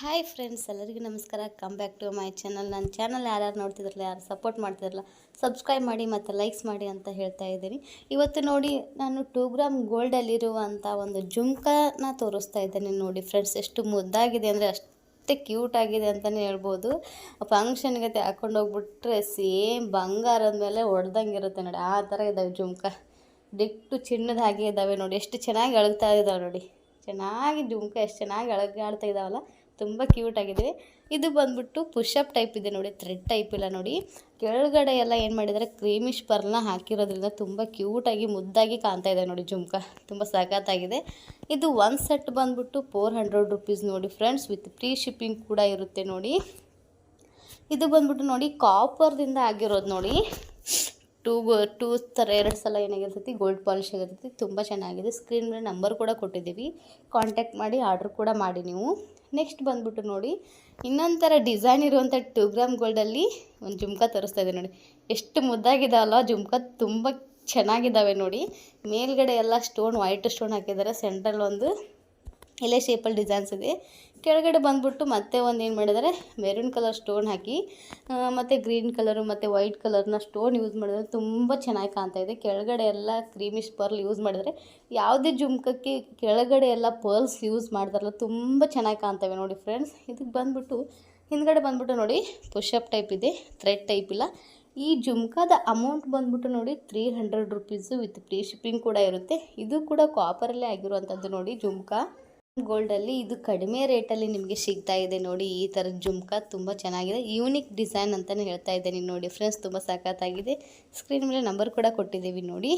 Hi friends, ಎಲ್ಲರಿಗೂ ನಮಸ್ಕಾರ. Come back to my channel ನನ್ನ ಚಾನಲ್ ಯಾರ್ಯಾರು ನೋಡ್ತಿದ್ರಲ್ಲ, ಯಾರು ಸಪೋರ್ಟ್ ಮಾಡ್ತಿದ್ರಲ್ಲ ಸಬ್ಸ್ಕ್ರೈಬ್ ಮಾಡಿ ಮತ್ತು ಲೈಕ್ಸ್ ಮಾಡಿ ಅಂತ ಹೇಳ್ತಾ ಇದ್ದೀನಿ. ಇವತ್ತು ನೋಡಿ, ನಾನು ಟೂ ಗ್ರಾಮ್ ಗೋಲ್ಡಲ್ಲಿರುವಂಥ ಒಂದು ಜುಮ್ಕನ ತೋರಿಸ್ತಾ ಇದ್ದೇನೆ ನೋಡಿ ಫ್ರೆಂಡ್ಸ್. ಎಷ್ಟು ಮುದ್ದಾಗಿದೆ ಅಂದರೆ ಅಷ್ಟೇ ಕ್ಯೂಟ್ ಆಗಿದೆ ಅಂತಲೇ ಹೇಳ್ಬೋದು. ಫಂಕ್ಷನ್ಗೆ ಹಾಕೊಂಡು ಹೋಗ್ಬಿಟ್ರೆ ಸೇಮ್ ಬಂಗಾರದ ಮೇಲೆ ಹೊಡೆದಂಗಿರುತ್ತೆ ನೋಡಿ. ಆ ಥರ ಇದ್ದಾವೆ ಜುಮ್ಕ. ಡಿಟ್ಟು ಚಿನ್ನದ ಹಾಗೆ ಇದ್ದಾವೆ ನೋಡಿ. ಎಷ್ಟು ಚೆನ್ನಾಗಿ ಅಳಗ್ತಾ ಇದ್ದಾವೆ ನೋಡಿ. ಚೆನ್ನಾಗಿ ಜುಮ್ಕ, ಎಷ್ಟು ಚೆನ್ನಾಗಿ ಅಳಗಾಡ್ತಾ ಇದ್ದಾವಲ್ಲ. ತುಂಬ ಕ್ಯೂಟ್ ಆಗಿದೆ ಇದು ಬಂದ್ಬಿಟ್ಟು ಪುಷಪ್ ಟೈಪ್ ಇದೆ ನೋಡಿ, ಥ್ರೆಡ್ ಟೈಪ್ ಇಲ್ಲ ನೋಡಿ. ಕೆಳಗಡೆ ಎಲ್ಲ ಏನು ಮಾಡಿದರೆ ಕ್ರೀಮಿಶ್ ಪರ್ಲ್ನ ಹಾಕಿರೋದ್ರಿಂದ ತುಂಬ ಕ್ಯೂಟಾಗಿ ಮುದ್ದಾಗಿ ಕಾಣ್ತಾ ಇದೆ ನೋಡಿ ಜುಮ್ಕ. ತುಂಬ ಸಖತ್ತಾಗಿದೆ. ಇದು ಒನ್ ಸೆಟ್ ಬಂದ್ಬಿಟ್ಟು ಫೋರ್ ಹಂಡ್ರೆಡ್ ರುಪೀಸ್ ನೋಡಿ ಫ್ರೆಂಡ್ಸ್, ವಿತ್ ಫ್ರೀ ಶಿಪ್ಪಿಂಗ್ ಕೂಡ ಇರುತ್ತೆ ನೋಡಿ. ಇದು ಬಂದ್ಬಿಟ್ಟು ನೋಡಿ ಕಾಪರ್ದಿಂದ ಆಗಿರೋದು ನೋಡಿ. ಟೂ ಟೂ ಥರ ಎರಡು ಸಲ ಏನಾಗಿರ್ತೈತಿ ಗೋಲ್ಡ್ ಪಾಲಿಶ್ ಆಗಿರ್ತೈತಿ, ತುಂಬ ಚೆನ್ನಾಗಿದೆ. ಸ್ಕ್ರೀನ್ ಮೇಲೆ ನಂಬರ್ ಕೂಡ ಕೊಟ್ಟಿದ್ದೀವಿ. ಕಾಂಟ್ಯಾಕ್ಟ್ ಮಾಡಿ ಆರ್ಡ್ರ್ ಕೂಡ ಮಾಡಿ ನೀವು. ನೆಕ್ಸ್ಟ್ ಬಂದುಬಿಟ್ಟು ನೋಡಿ ಇನ್ನೊಂದು ಥರ ಡಿಸೈನ್ ಇರುವಂಥ ಟೂ ಗ್ರಾಮ್ ಗೋಲ್ಡಲ್ಲಿ ಒಂದು ಜುಮ್ಕ ತರಿಸ್ತಾ ಇದೆ ನೋಡಿ. ಎಷ್ಟು ಮುದ್ದಾಗಿದಾವಲ್ಲ, ಜುಮ್ಕ ತುಂಬ ಚೆನ್ನಾಗಿದ್ದಾವೆ ನೋಡಿ. ಮೇಲ್ಗಡೆ ಎಲ್ಲ ಸ್ಟೋನ್ ವೈಟ್ ಸ್ಟೋನ್ ಹಾಕಿದ್ದಾರೆ ಸೆಂಟ್ರಲ್ಲಿ ಒಂದು. ಎಲೆ ಶೇಪಲ್ಲಿ ಡಿಸೈನ್ಸ್ ಇದೆ. ಕೆಳಗಡೆ ಬಂದ್ಬಿಟ್ಟು ಮತ್ತೆ ಒಂದು ಏನು ಮಾಡಿದರೆ? ಮೆರೂನ್ ಕಲರ್ ಸ್ಟೋನ್ ಹಾಕಿ ಮತ್ತು ಗ್ರೀನ್ ಕಲರು ಮತ್ತು ವೈಟ್ ಕಲರ್ನ ಸ್ಟೋನ್ ಯೂಸ್ ಮಾಡಿದ್ರೆ ತುಂಬ ಚೆನ್ನಾಗಿ ಕಾಣ್ತಾ ಇದೆ. ಕೆಳಗಡೆ ಎಲ್ಲ ಕ್ರೀಮಿಶ್ ಪರ್ಲ್ ಯೂಸ್ ಮಾಡಿದರೆ ಯಾವುದೇ ಜುಮ್ಕಕ್ಕೆ ಕೆಳಗಡೆ ಎಲ್ಲ ಪರ್ಲ್ಸ್ ಯೂಸ್ ಮಾಡ್ತಾರಲ್ಲ ತುಂಬ ಚೆನ್ನಾಗಿ ಕಾಣ್ತವೆ ನೋಡಿ ಫ್ರೆಂಡ್ಸ್ ಇದಕ್ಕೆ ಬಂದ್ಬಿಟ್ಟು, ಹಿಂದ್ಗಡೆ ಬಂದ್ಬಿಟ್ಟು ನೋಡಿ ಪುಷಪ್ ಟೈಪ್ ಇದೆ ಥ್ರೆಡ್ ಟೈಪ್ ಇಲ್ಲ. ಈ ಜುಮ್ಕಾದ ಅಮೌಂಟ್ ಬಂದ್ಬಿಟ್ಟು ನೋಡಿ three hundred rupees with free shipping ಕೂಡ ಇರುತ್ತೆ. ಇದು ಕೂಡ ಕಾಪರಲ್ಲೇ ಆಗಿರುವಂಥದ್ದು ನೋಡಿ ಜುಮ್ಕಾ. ಗೋಲ್ಡಲ್ಲಿ ಇದು ಕಡಿಮೆ ರೇಟಲ್ಲಿ ನಿಮಗೆ ಸಿಗ್ತಾ ಇದೆ ನೋಡಿ, ಈ ಥರದ ಜುಮ್ಕ ತುಂಬ ಚೆನ್ನಾಗಿದೆ. ಯೂನಿಕ್ ಡಿಸೈನ್ ಅಂತಲೇ ಹೇಳ್ತಾ ಇದ್ದೀನಿ ನೋಡಿ ಫ್ರೆಂಡ್ಸ್ ತುಂಬ ಸಖತ್ತಾಗಿದೆ. ಸ್ಕ್ರೀನ್ ಮೇಲೆ ನಂಬರ್ ಕೂಡ ಕೊಟ್ಟಿದ್ದೀವಿ ನೋಡಿ.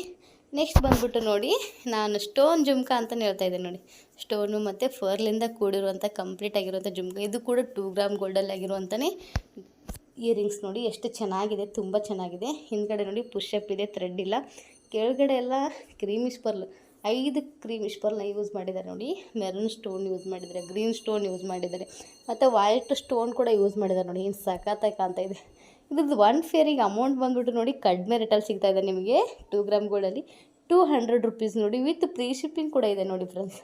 ನೆಕ್ಸ್ಟ್ ಬಂದ್ಬಿಟ್ಟು ನೋಡಿ, ನಾನು ಸ್ಟೋನ್ ಜುಮ್ಕ ಅಂತಲೇ ಹೇಳ್ತಾ ಇದ್ದೆ ನೋಡಿ. ಸ್ಟೋನು ಮತ್ತು ಫರ್ಲಿಂದ ಕೂಡಿರುವಂಥ ಕಂಪ್ಲೀಟ್ ಆಗಿರುವಂಥ ಜುಮ್ಕ. ಇದು ಕೂಡ ಟೂ ಗ್ರಾಮ್ ಗೋಲ್ಡಲ್ಲಿ ಆಗಿರುವಂಥನೇ ಇಯರಿಂಗ್ಸ್ ನೋಡಿ, ಎಷ್ಟು ಚೆನ್ನಾಗಿದೆ, ತುಂಬ ಚೆನ್ನಾಗಿದೆ. ಹಿಂದ್ಗಡೆ ನೋಡಿ ಪುಷಪ್ ಇದೆ ಥ್ರೆಡ್ ಇಲ್ಲ. ಕೆಳಗಡೆ ಎಲ್ಲ ಕ್ರೀಮಿಶ್ ಪರ್ಲ್ ಐದು ಕ್ರೀಮ್ ಪರ್ಲ್ನ ಯೂಸ್ ಮಾಡಿದ್ದಾರೆ ನೋಡಿ. ಮೆರೂನ್ ಸ್ಟೋನ್ ಯೂಸ್ ಮಾಡಿದ್ದಾರೆ ಗ್ರೀನ್ ಸ್ಟೋನ್ ಯೂಸ್ ಮಾಡಿದ್ದಾರೆ, ಮತ್ತು ವೈಟ್ ಸ್ಟೋನ್ ಕೂಡ ಯೂಸ್ ಮಾಡಿದ್ದಾರೆ ನೋಡಿ. ಏನು ಸಖತ್ತಾಗಿ ಕಾಣ್ತಾ ಇದೆ. ಇದ್ರದ್ದು ಒನ್ ಫೇರಿಗೆ ಅಮೌಂಟ್ ಬಂದ್ಬಿಟ್ಟು ನೋಡಿ ಕಡಿಮೆ ರೇಟಲ್ಲಿ ಸಿಗ್ತಾ ಇದೆ ನಿಮಗೆ. ಟೂ ಗ್ರಾಮ್ಗಳಲ್ಲಿ ಟೂ ಹಂಡ್ರೆಡ್ ರುಪೀಸ್ ನೋಡಿ ವಿತ್ ಫ್ರೀ ಶಿಪ್ಪಿಂಗ್ ಕೂಡ ಇದೆ ನೋಡಿ ಫ್ರೆಂಡ್ಸ್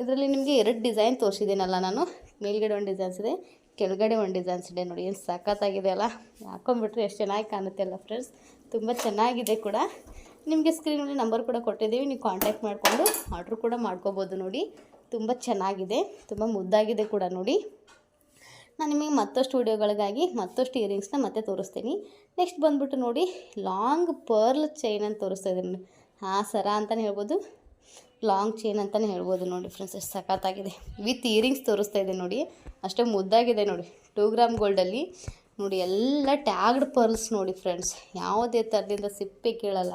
ಇದರಲ್ಲಿ ನಿಮಗೆ ಎರಡು ಡಿಸೈನ್ ತೋರಿಸಿದ್ದೀನಲ್ಲ ನಾನು. ಮೇಲ್ಗಡೆ ಒಂದು ಡಿಸೈನ್ಸ್ ಇದೆ, ಕೆಳಗಡೆ ಒಂದು ಡಿಸೈನ್ಸ್ ಇದೆ ನೋಡಿ. ಏನು ಸಖತ್ತಾಗಿದೆ ಅಲ್ಲ. ಹಾಕೊಂಡ್ಬಿಟ್ರೆ ಎಷ್ಟು ಚೆನ್ನಾಗಿ ಕಾಣುತ್ತೆ ಅಲ್ಲ ಫ್ರೆಂಡ್ಸ್ ತುಂಬ ಚೆನ್ನಾಗಿದೆ ಕೂಡ. ನಿಮಗೆ ಸ್ಕ್ರೀನಲ್ಲಿ ನಂಬರ್ ಕೂಡ ಕೊಟ್ಟಿದ್ದೀವಿ, ನೀವು ಕಾಂಟ್ಯಾಕ್ಟ್ ಮಾಡಿಕೊಂಡು ಆರ್ಡ್ರ್ ಕೂಡ ಮಾಡ್ಕೋಬೋದು ನೋಡಿ. ತುಂಬ ಚೆನ್ನಾಗಿದೆ, ತುಂಬ ಮುದ್ದಾಗಿದೆ ಕೂಡ ನೋಡಿ. ನಾನು ನಿಮಗೆ ಮತ್ತಷ್ಟು ವೀಡಿಯೋಗಳಿಗಾಗಿ ಮತ್ತಷ್ಟು ಇಯರಿಂಗ್ಸ್ನ ಮತ್ತೆ ತೋರಿಸ್ತೀನಿ. ನೆಕ್ಸ್ಟ್ ಬಂದ್ಬಿಟ್ಟು ನೋಡಿ ಲಾಂಗ್ ಪರ್ಲ್ ಚೈನ್ ಅಂತ ತೋರಿಸ್ತಾ ಇದ್ದೀನಿ. ಹಾಂ ಸರ ಅಂತಲೇ ಹೇಳ್ಬೋದು. ಲಾಂಗ್ ಚೈನ್ ಅಂತಲೇ ಹೇಳ್ಬೋದು ನೋಡಿ ಫ್ರೆಂಡ್ಸ್ ಎಷ್ಟು ಸಖತ್ತಾಗಿದೆ. ವಿತ್ ಇಯರಿಂಗ್ಸ್ ತೋರಿಸ್ತಾ ಇದೆ ನೋಡಿ. ಅಷ್ಟೇ ಮುದ್ದಾಗಿದೆ ನೋಡಿ. ಟೂ ಗ್ರಾಮ್ ಗೋಲ್ಡಲ್ಲಿ ನೋಡಿ, ಎಲ್ಲ ಟ್ಯಾಗ್ಡ್ ಪರ್ಲ್ಸ್ ನೋಡಿ ಫ್ರೆಂಡ್ಸ್ ಯಾವುದೇ ಥರದಿಂದ ಸಿಪ್ಪೆ ಕೇಳಲ್ಲ.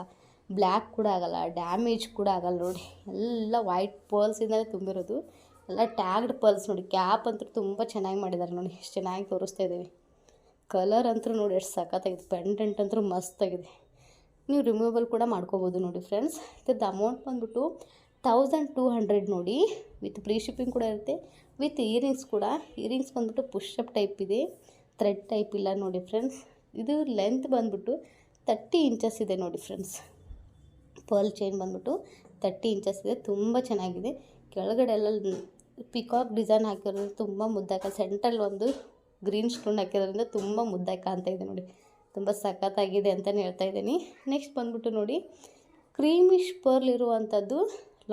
ಬ್ಲ್ಯಾಕ್ ಕೂಡ ಆಗಲ್ಲ, ಡ್ಯಾಮೇಜ್ ಕೂಡ ಆಗಲ್ಲ ನೋಡಿ. ಎಲ್ಲ ವೈಟ್ ಪರ್ಲ್ಸಿಂದಲೇ ತುಂಬಿರೋದು. ಎಲ್ಲ ಟ್ಯಾಗ್ಡ್ ಪರ್ಲ್ಸ್ ನೋಡಿ. ಕ್ಯಾಪ್ ಅಂತೂ ತುಂಬ ಚೆನ್ನಾಗಿ ಮಾಡಿದ್ದಾರೆ ನೋಡಿ. ಎಷ್ಟು ಚೆನ್ನಾಗಿ ತೋರಿಸ್ತಾ ಇದ್ದೀವಿ. ಕಲರ್ ಅಂತೂ ನೋಡಿ ಎಷ್ಟು ಸಖತ್ತಾಗಿದೆ. ಪೆಂಡೆಂಟ್ ಅಂತೂ ಮಸ್ತಾಗಿದೆ ನೀವು ರಿಮೂವಲ್ ಕೂಡ ಮಾಡ್ಕೋಬೋದು ನೋಡಿ ಫ್ರೆಂಡ್ಸ್. ಇದ್ರದ್ದು ಅಮೌಂಟ್ ಬಂದ್ಬಿಟ್ಟು ತೌಸಂಡ್ ಟೂ ಹಂಡ್ರೆಡ್ ನೋಡಿ. ವಿತ್ ಪ್ರೀ ಶಿಪ್ಪಿಂಗ್ ಕೂಡ ಇರುತ್ತೆ. ವಿತ್ ಇಯರಿಂಗ್ಸ್ ಕೂಡ. ಇಯರಿಂಗ್ಸ್ ಬಂದ್ಬಿಟ್ಟು ಪುಷಪ್ ಟೈಪ್ ಇದೆ. ಥ್ರೆಡ್ ಟೈಪ್ ಇಲ್ಲ ನೋಡಿ ಫ್ರೆಂಡ್ಸ್. ಇದು ಲೆಂತ್ ಬಂದ್ಬಿಟ್ಟು ತರ್ಟಿ ಇಂಚಸ್ ಇದೆ ನೋಡಿ ಫ್ರೆಂಡ್ಸ್. ಪರ್ಲ್ ಚೈನ್ ಬಂದ್ಬಿಟ್ಟು ತರ್ಟಿ ಇಂಚಸ್ ಇದೆ, ತುಂಬ ಚೆನ್ನಾಗಿದೆ. ಕೆಳಗಡೆ ಎಲ್ಲ ಪಿಕಾಕ್ ಡಿಸೈನ್ ಹಾಕಿರೋದ್ರಿಂದ ತುಂಬ ಮುದ್ದಾಕ ಸೆಂಟ್ರಲ್ಲಿ ಒಂದು ಗ್ರೀನ್ ಸ್ಟೋನ್ ಹಾಕಿರೋದ್ರಿಂದ ತುಂಬ ಮುದ್ದಾಗಿ ಕಾಣ್ತಾ ಇದೆ ನೋಡಿ. ತುಂಬ ಸಖತ್ತಾಗಿದೆ ಅಂತಲೇ ಹೇಳ್ತಾ ಇದ್ದೀನಿ. ನೆಕ್ಸ್ಟ್ ಬಂದ್ಬಿಟ್ಟು ನೋಡಿ ಕ್ರೀಮಿಶ್ ಪರ್ಲ್ ಇರುವಂಥದ್ದು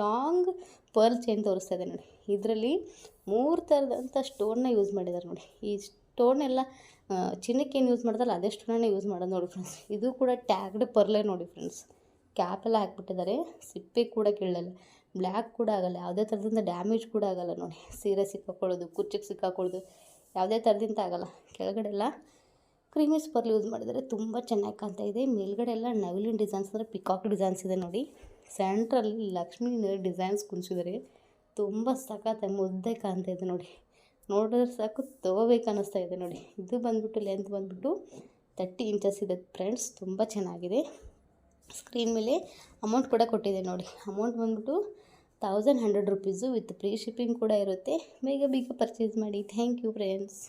ಲಾಂಗ್ ಪರ್ಲ್ ಚೈನ್ ತೋರಿಸ್ತಾ ಇದೆ ನೋಡಿ. ಇದರಲ್ಲಿ ಮೂರು ಥರದಂಥ ಸ್ಟೋನ್ನ ಯೂಸ್ ಮಾಡಿದ್ದಾರೆ ನೋಡಿ. ಈ ಸ್ಟೋನೆಲ್ಲ ಚಿನ್ನಕ್ಕೇನು ಯೂಸ್ ಮಾಡ್ತಾರಲ್ಲ, ಅದೇ ಸ್ಟೋನನ್ನೇ ಯೂಸ್ ಮಾಡೋದು ನೋಡಿ ಫ್ರೆಂಡ್ಸ್ ಇದು ಕೂಡ ಟ್ಯಾಗ್ಡ್ ಪರ್ಲೇ ನೋಡಿ ಫ್ರೆಂಡ್ಸ್ ಕ್ಯಾಪೆಲ್ಲ ಹಾಕ್ಬಿಟ್ಟಿದ್ದಾರೆ. ಸಿಪ್ಪೆ ಕೂಡ ಕೀಳಲ್ಲ. ಬ್ಲ್ಯಾಕ್ ಕೂಡ ಆಗಲ್ಲ. ಯಾವುದೇ ಥರದಿಂದ ಡ್ಯಾಮೇಜ್ ಕೂಡ ಆಗಲ್ಲ ನೋಡಿ. ಸೀರೆ ಸಿಕ್ಕಾಕೊಳ್ಳೋದು ಕುಚ್ಚಿಗೆ ಸಿಕ್ಕಾಕೊಳ್ಳೋದು, ಯಾವುದೇ ಥರದಿಂದ ಆಗಲ್ಲ. ಕೆಳಗಡೆ ಎಲ್ಲ ಕ್ರೀಮಿ ಪರ್ಲ್ ಯೂಸ್ ಮಾಡಿದರೆ ತುಂಬ ಚೆನ್ನಾಗಿ ಕಾಣ್ತಾ ಇದೆ. ಮೇಲ್ಗಡೆ ಎಲ್ಲ ನವಿಲಿನ ಡಿಸೈನ್ಸ್ ಅಂದರೆ ಪಿಕಾಕ್ ಡಿಸೈನ್ಸ್ ಇದೆ ನೋಡಿ. ಸೆಂಟ್ರಲ್ಲಿ ಲಕ್ಷ್ಮೀ ಡಿಸೈನ್ಸ್ ಕುಣಿಸಿದ್ದಾರೆ. ತುಂಬ ಸಖತ್ತಾಗಿ ಮುದ್ದೆ ಕಾಣ್ತಾ ಇದೆ ನೋಡಿ. ನೋಡಿದ್ರೆ ಸಾಕು, ತೊಗೋಬೇಕು ಅನ್ನಿಸ್ತಾ ಇದೆ ನೋಡಿ. ಇದು ಬಂದ್ಬಿಟ್ಟು ಲೆಂತ್ ಬಂದ್ಬಿಟ್ಟು ತರ್ಟಿ ಇಂಚಸ್ ಇದೆ. ಫ್ರೆಂಡ್ಸ್ ತುಂಬ ಚೆನ್ನಾಗಿದೆ. ಸ್ಕ್ರೀನ್ ಮೇಲೆ ಅಮೌಂಟ್ ಕೂಡ ಕೊಟ್ಟಿದೆ ನೋಡಿ. ಅಮೌಂಟ್ ಬಂದ್ಬಿಟ್ಟು thousand hundred rupees with free shipping ಕೂಡ ಇರುತ್ತೆ. ಬೇಗ ಬೇಗ ಪರ್ಚೇಸ್ ಮಾಡಿ. Thank you friends